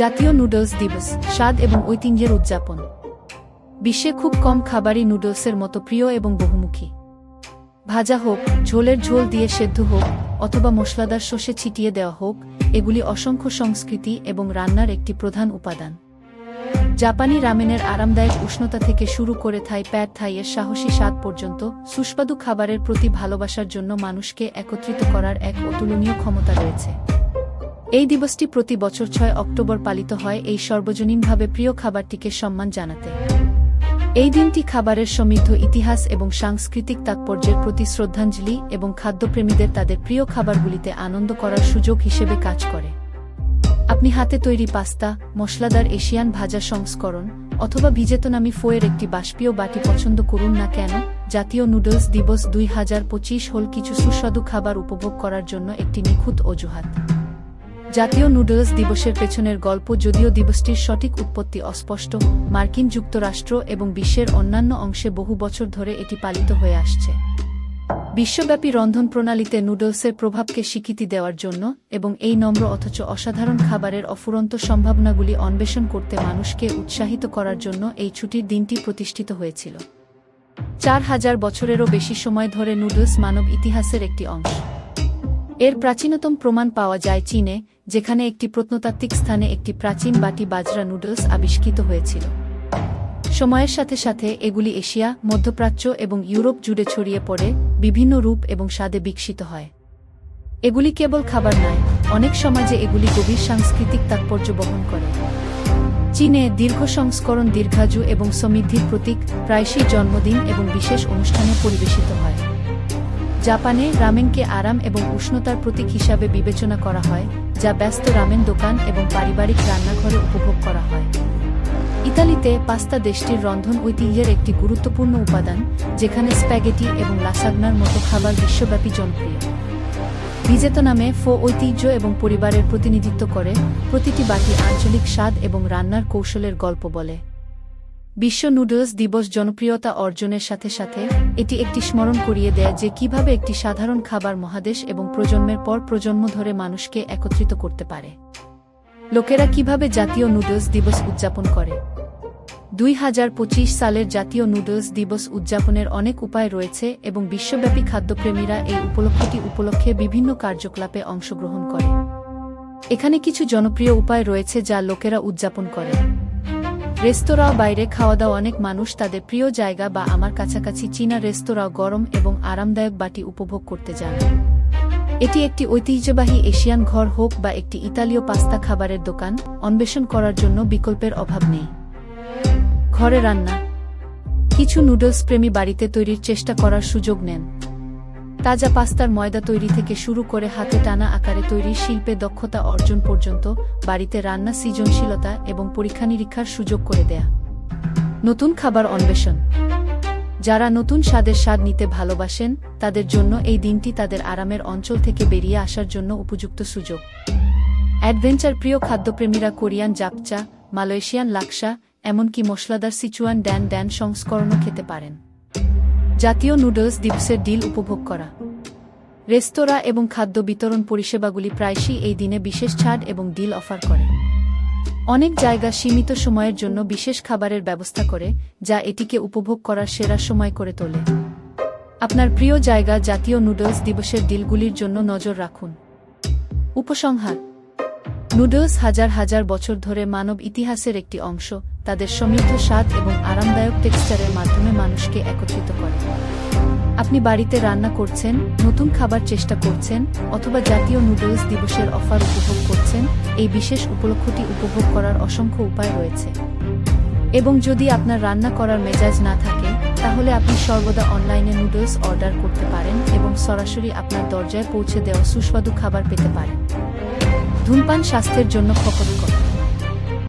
জাতীয় নুডলস দিবস, স্বাদ এবং ঐতিহ্যের উদযাপন। বিশ্বে খুব কম খাবারই নুডলসের মতো প্রিয় এবং বহুমুখী। ভাজা হোক, ঝোলের ঝোল দিয়ে সেদ্ধ হোক, অথবা মশলাদার শসে ছিটিয়ে দেওয়া হোক, এগুলি অসংখ্য সংস্কৃতি এবং রান্নার একটি প্রধান উপাদান। জাপানি রামেনের আরামদায়ক উষ্ণতা থেকে শুরু করে থাই প্যাড থাইয়ের সাহসী স্বাদ পর্যন্ত সুস্বাদু খাবারের প্রতি ভালোবাসার জন্য মানুষকে একত্রিত করার এক অতুলনীয় ক্ষমতা রয়েছে। এই দিবসটি প্রতি বছর ছয় অক্টোবর পালিত হয় এই সর্বজনীনভাবে প্রিয় খাবারটিকে সম্মান জানাতে। এই দিনটি খাবারের সমৃদ্ধ ইতিহাস এবং সাংস্কৃতিক তাৎপর্যের প্রতি শ্রদ্ধাঞ্জলি এবং খাদ্যপ্রেমীদের তাদের প্রিয় খাবারগুলিতে আনন্দ করার সুযোগ হিসেবে কাজ করে। আপনি হাতে তৈরি পাস্তা, মশলাদার এশিয়ান ভাজা সংস্করণ অথবা ভিজেতনামি ফোয়ের একটি বাষ্পীয় বাটি পছন্দ করুন না কেন, জাতীয় নুডলস দিবস দুই হাজার পঁচিশ হল কিছু সুস্বাদু খাবার উপভোগ করার জন্য একটি নিখুঁত অজুহাত। জাতীয় নুডলস দিবসের পেছনের গল্প যদিও দিবসটির সঠিক উৎপত্তি অস্পষ্ট, মার্কিন যুক্তরাষ্ট্র এবং বিশ্বের অন্যান্য অংশে বহু বছর ধরে এটি পালিত হয়ে আসছে। বিশ্বব্যাপী রন্ধন প্রণালীতে নুডলসের প্রভাবকে স্বীকৃতি দেওয়ার জন্য এবং এই নম্র অথচ অসাধারণ খাবারের অফুরন্ত সম্ভাবনাগুলি অন্বেষণ করতে মানুষকে উৎসাহিত করার জন্য এই ছুটির দিনটি প্রতিষ্ঠিত হয়েছিল। চার হাজার বছরেরও বেশি সময় ধরে নুডলস মানব ইতিহাসের একটি অংশ। এর প্রাচীনতম প্রমাণ পাওয়া যায় চীনে, যেখানে একটি প্রত্নতাত্ত্বিক স্থানে একটি প্রাচীন বাটি বাজরা নুডলস আবিষ্কৃত হয়েছিল। সময়ের সাথে সাথে এগুলি এশিয়া, মধ্যপ্রাচ্য এবং ইউরোপ জুড়ে ছড়িয়ে পড়ে, বিভিন্ন রূপ এবং স্বাদে বিকশিত হয়। এগুলি কেবল খাবার নয়, অনেক সমাজে এগুলি গভীর সাংস্কৃতিক তাৎপর্য বহন করে। চীনে দীর্ঘ সংস্করণ দীর্ঘায়ু এবং সমৃদ্ধির প্রতীক প্রায়শই জন্মদিন এবং বিশেষ অনুষ্ঠানে পরিবেশিত হয়। জাপানে রামেনকে আরাম এবং উষ্ণতার প্রতীক হিসাবে বিবেচনা করা হয়, যা ব্যস্ত রামেন দোকান এবং পারিবারিক রান্নাঘরে উপভোগ করা হয়। ইতালিতে পাস্তা দেশটির রন্ধন ঐতিহ্যের একটি গুরুত্বপূর্ণ উপাদান, যেখানে স্প্যাগেটি এবং লাসাগনার মতো খাবার বিশ্বব্যাপী জনপ্রিয়। ভিজেত নামে ফো ঐতিহ্য এবং পরিবারের প্রতিনিধিত্ব করে, প্রতিটি বাটি আঞ্চলিক স্বাদ এবং রান্নার কৌশলের গল্প বলে। বিশ্ব নুডলস দিবস জনপ্রিয়তা অর্জনের সাথে সাথে, এটি একটি স্মরণ করিয়ে দেয় যে কীভাবে একটি সাধারণ খাবার মহাদেশ এবং প্রজন্মের পর প্রজন্ম ধরে মানুষকে একত্রিত করতে পারে। লোকেরা কীভাবে জাতীয় নুডলস দিবস উদযাপন করে? দুই হাজার পঁচিশ সালের জাতীয় নুডলস দিবস উদযাপনের অনেক উপায় রয়েছে এবং বিশ্বব্যাপী খাদ্যপ্রেমীরা এই উপলক্ষটি উপলক্ষে বিভিন্ন কার্যকলাপে অংশগ্রহণ করে। এখানে কিছু জনপ্রিয় উপায় রয়েছে যা লোকেরা উদযাপন করে। রেস্তোরাঁ বাইরে খাওয়া দাওয়া অনেক মানুষ তাদের প্রিয় জায়গা বা আমার কাছাকাছি চীনা রেস্তোরাঁ গরম এবং আরামদায়ক বাটি উপভোগ করতে যান। এটি একটি ঐতিহ্যবাহী এশিয়ান ঘর হোক বা একটি ইতালীয় পাস্তা খাবারের দোকান, অন্বেষণ করার জন্য বিকল্পের অভাব নেই। ঘরে রান্না। কিছু নুডলস প্রেমী বাড়িতে তৈরির চেষ্টা করার সুযোগ নেন। তাজা পাস্তার ময়দা তৈরি থেকে শুরু করে হাতে টানা আকারে তৈরি শিল্পে দক্ষতা অর্জন পর্যন্ত বাড়িতে রান্না সৃজনশীলতা এবং পরীক্ষা নিরীক্ষার সুযোগ করে দেয়া। নতুন খাবার অন্বেষণ। যারা নতুন স্বাদের স্বাদ নিতে ভালোবাসেন, তাদের জন্য এই দিনটি তাদের আরামের অঞ্চল থেকে বেরিয়ে আসার জন্য উপযুক্ত সুযোগ। অ্যাডভেঞ্চার প্রিয় খাদ্যপ্রেমীরা কোরিয়ান জাপচা, মালয়েশিয়ান লাক্সা, এমনকি মশলাদার সিচুয়ান ড্যান ড্যান সংস্করণও খেতে পারেন। জাতীয় নুডলস দিবসের ডিল উপভোগ করা। রেস্তোরাঁ এবং খাদ্য বিতরণ পরিষেবাগুলি প্রায়শই এই দিনে বিশেষ ছাড় এবং ডিল অফার করে। অনেক জায়গা সীমিত সময়ের জন্য বিশেষ খাবারের ব্যবস্থা করে, যা এটিকে উপভোগ করার সেরা সময় করে তোলে। আপনার প্রিয় জায়গা জাতীয় নুডলস দিবসের ডিলগুলির জন্য নজর রাখুন। উপসংহার। নুডলস হাজার হাজার বছর ধরে মানব ইতিহাসের একটি অংশ তাদের সমৃদ্ধ স্বাদ এবং আরামদায়ক টেক্সচারের মাধ্যমে মানুষকে একত্রিত করে। আপনি বাড়িতে রান্না করছেন, নতুন খাবার চেষ্টা করছেন, অথবা জাতীয় নুডলস দিবসের অফার উপভোগ করছেন, এই বিশেষ উপলক্ষটি উপভোগ করার অসংখ্য উপায় রয়েছে। এবং যদি আপনার রান্না করার মেজাজ না থাকে, তাহলে আপনি সর্বদা অনলাইনে নুডলস অর্ডার করতে পারেন এবং সরাসরি আপনার দরজায় পৌঁছে দেওয়া সুস্বাদু খাবার পেতে পারেন। ধূমপান স্বাস্থ্যের জন্য ক্ষতিকর।